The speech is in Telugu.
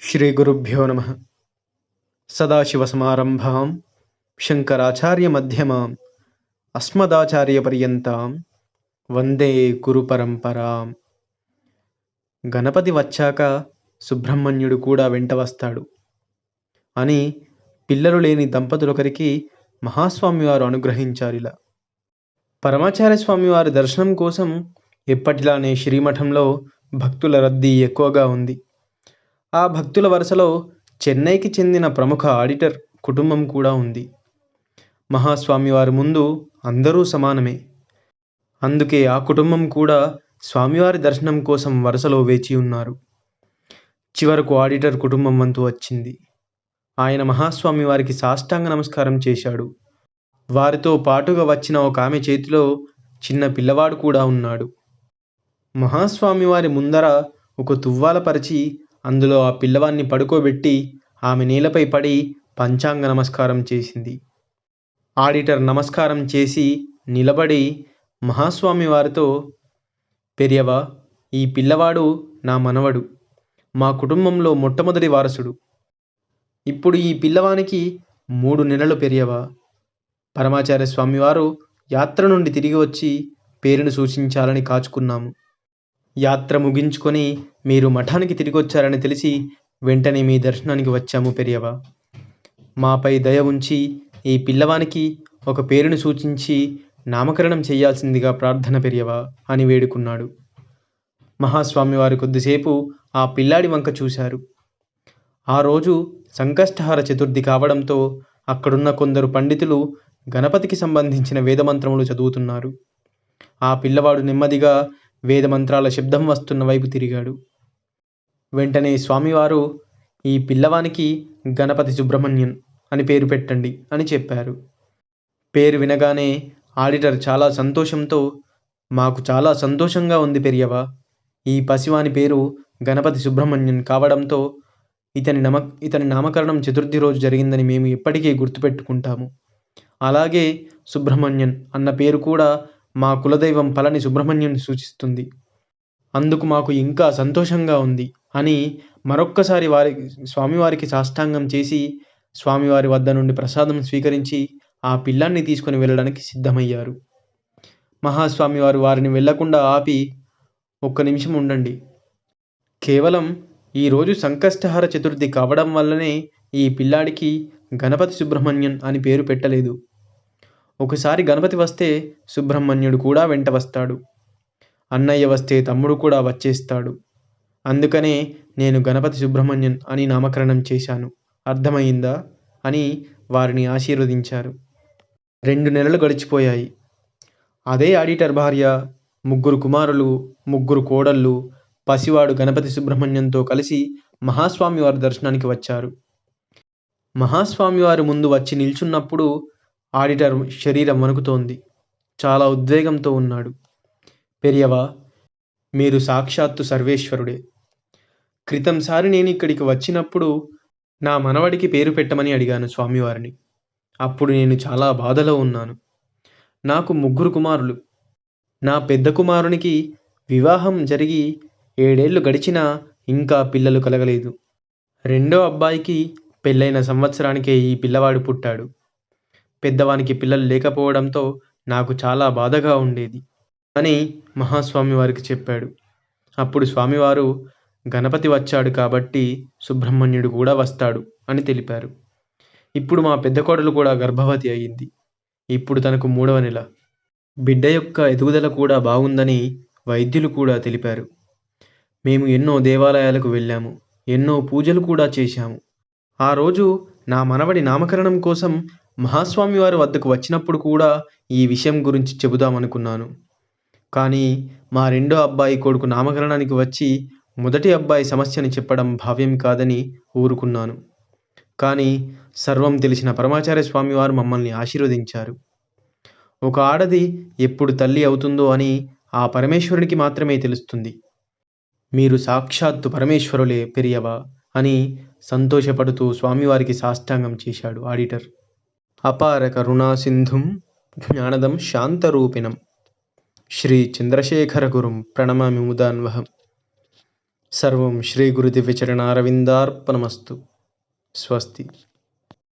శ్రీగురుభ్యో నమ సదాశివసమారంభాం శంకరాచార్యమధ్యమాం అస్మదాచార్యపర్యంతం వందే గురుపరంపరాం గణపతి వచ్చాక సుబ్రహ్మణ్యుడు కూడా వెంట వస్తాడు. అని పిల్లలు లేని దంపతులొకరికి మహాస్వామివారు అనుగ్రహించారిలా. పరమాచార్య స్వామివారి దర్శనం కోసం ఎప్పటిలానే శ్రీమఠంలో భక్తుల రద్దీ ఎక్కువగా ఉంది. ఆ భక్తుల వరుసలో చెన్నైకి చెందిన ప్రముఖ ఆడిటర్ కుటుంబం కూడా ఉంది. మహాస్వామి వారి ముందు అందరూ సమానమే. అందుకే ఆ కుటుంబం కూడా స్వామివారి దర్శనం కోసం వరుసలో వేచి ఉన్నారు. చివరకు ఆడిటర్ కుటుంబం వంతు వచ్చింది. ఆయన మహాస్వామి వారికి సాష్టాంగ నమస్కారం చేశాడు. వారితో పాటుగా వచ్చిన ఒక ఆమె చేతిలో చిన్న పిల్లవాడు కూడా ఉన్నాడు. మహాస్వామి వారి ముందర ఒక తువ్వాల పరిచి అందులో ఆ పిల్లవాన్ని పడుకోబెట్టి ఆమె నేలపై పడి పంచాంగ నమస్కారం చేసింది. ఆడిటర్ నమస్కారం చేసి నిలబడి మహాస్వామి వారితో పెరియవా ఈ పిల్లవాడు నా మనవడు. మా కుటుంబంలో మొట్టమొదటి వారసుడు. ఇప్పుడు ఈ పిల్లవానికి మూడు నెలలు పెరియవా. పరమాచార్య స్వామివారు యాత్ర నుండి తిరిగి వచ్చి పేరును సూచించాలని కాచుకున్నాము. యాత్ర ముగించుకొని మీరు మఠానికి తిరిగి వచ్చారని తెలిసి వెంటనే మీ దర్శనానికి వచ్చాము పెరియవ. మాపై దయ ఉంచి ఈ పిల్లవానికి ఒక పేరును సూచించి నామకరణం చేయాల్సిందిగా ప్రార్థన పెరియవా అని వేడుకున్నాడు. మహాస్వామి వారు కొద్దిసేపు ఆ పిల్లాడి వంక చూశారు. ఆ రోజు సంకష్టహార చతుర్థి కావడంతో అక్కడున్న కొందరు పండితులు గణపతికి సంబంధించిన వేదమంత్రములు చదువుతున్నారు. ఆ పిల్లవాడు నెమ్మదిగా వేదమంత్రాల శబ్దం వస్తున్న వైపు తిరిగాడు. వెంటనే స్వామివారు ఈ పిల్లవానికి గణపతి సుబ్రహ్మణ్యన్ అని పేరు పెట్టండి అని చెప్పారు. పేరు వినగానే ఆడిటర్ చాలా సంతోషంతో మాకు చాలా సంతోషంగా ఉంది పెరియవా ఈ పసివాని పేరు గణపతి సుబ్రహ్మణ్యన్ కావడంతో ఇతని నమ ఇతని నామకరణం చతుర్థి రోజు జరిగిందని మేము ఎప్పటికీ గుర్తుపెట్టుకుంటాము. అలాగే సుబ్రహ్మణ్యన్ అన్న పేరు కూడా మా కులదైవం పలని సుబ్రహ్మణ్యుని సూచిస్తుంది. అందుకు మాకు ఇంకా సంతోషంగా ఉంది అని మరొక్కసారి వారి స్వామివారికి సాష్టాంగం చేసి స్వామివారి వద్ద నుండి ప్రసాదం స్వీకరించి ఆ పిల్లాన్ని తీసుకొని వెళ్ళడానికి సిద్ధమయ్యారు. మహాస్వామి వారు వారిని వెళ్ళకుండా ఆపి ఒక్క నిమిషం ఉండండి. కేవలం ఈరోజు సంకష్టహార చతుర్థి కావడం వల్లనే ఈ పిల్లాడికి గణపతి సుబ్రహ్మణ్యన్ అని పేరు పెట్టలేదు. ఒకసారి గణపతి వస్తే సుబ్రహ్మణ్యుడు కూడా వెంట వస్తాడు. అన్నయ్య వస్తే తమ్ముడు కూడా వచ్చేస్తాడు. అందుకనే నేను గణపతి సుబ్రహ్మణ్యన్ అని నామకరణం చేశాను. అర్థమైందా? అని వారిని ఆశీర్వదించారు. రెండు నెలలు గడిచిపోయాయి. అదే ఆడిటర్ భార్య ముగ్గురు కుమారులు ముగ్గురు కోడళ్ళు పసివాడు గణపతి సుబ్రహ్మణ్యంతో కలిసి మహాస్వామి వారి దర్శనానికి వచ్చారు. మహాస్వామి వారి ముందు వచ్చి నిల్చున్నప్పుడు ఆడిటర్ శరీరం వణుకుతోంది. చాలా ఉద్వేగంతో ఉన్నాడు. పెరియవా మీరు సాక్షాత్తు సర్వేశ్వరుడే. క్రితంసారి నేను ఇక్కడికి వచ్చినప్పుడు నా మనవడికి పేరు పెట్టమని అడిగాను స్వామివారిని. అప్పుడు నేను చాలా బాధలో ఉన్నాను. నాకు ముగ్గురు కుమారులు. నా పెద్ద కుమారునికి వివాహం జరిగి ఏడేళ్ళు గడిచినా ఇంకా పిల్లలు కలగలేదు. రెండో అబ్బాయికి పెళ్ళైన సంవత్సరానికే ఈ పిల్లవాడు పుట్టాడు. పెద్దవానికి పిల్లలు లేకపోవడంతో నాకు చాలా బాధగా ఉండేది. అని మహాస్వామి వారికి చెప్పాడు. అప్పుడు స్వామివారు గణపతి వచ్చాడు కాబట్టి సుబ్రహ్మణ్యుడు కూడా వస్తాడు అని తెలిపారు. ఇప్పుడు మా పెద్ద కోడలు కూడా గర్భవతి అయింది. ఇప్పుడు తనకు మూడవ నెల. బిడ్డ యొక్క ఎదుగుదల కూడా బాగుందని వైద్యులు కూడా తెలిపారు. మేము ఎన్నో దేవాలయాలకు వెళ్ళాము. ఎన్నో పూజలు కూడా చేశాము. ఆ రోజు నా మనవడి నామకరణం కోసం మహాస్వామి వారి వద్దకు వచ్చినప్పుడు కూడా ఈ విషయం గురించి చెబుదామనుకున్నాను. కానీ మా రెండో అబ్బాయి కొడుకు నామకరణానికి వచ్చి మొదటి అబ్బాయి సమస్యని చెప్పడం భావ్యం కాదని ఊరుకున్నాను. కానీ సర్వం తెలిసిన పరమాచార్య స్వామివారు మమ్మల్ని ఆశీర్వదించారు. ఒక ఆడది ఎప్పుడు తల్లి అవుతుందో అని ఆ పరమేశ్వరునికి మాత్రమే తెలుస్తుంది. మీరు సాక్షాత్తు పరమేశ్వరులే పెరియవా అని సంతోషపడుతూ స్వామివారికి సాష్టాంగం చేశాడు ఆడిటర్. అపార కరుణాసింధుం జ్ఞానదం శాంతరూపిణం. శ్రీ చంద్రశేఖర గురుం ప్రణమామి ముదాన్వహం సర్వం శ్రీ గురుదివ్యచరణారవిందార్పణమస్తు. స్వస్తి.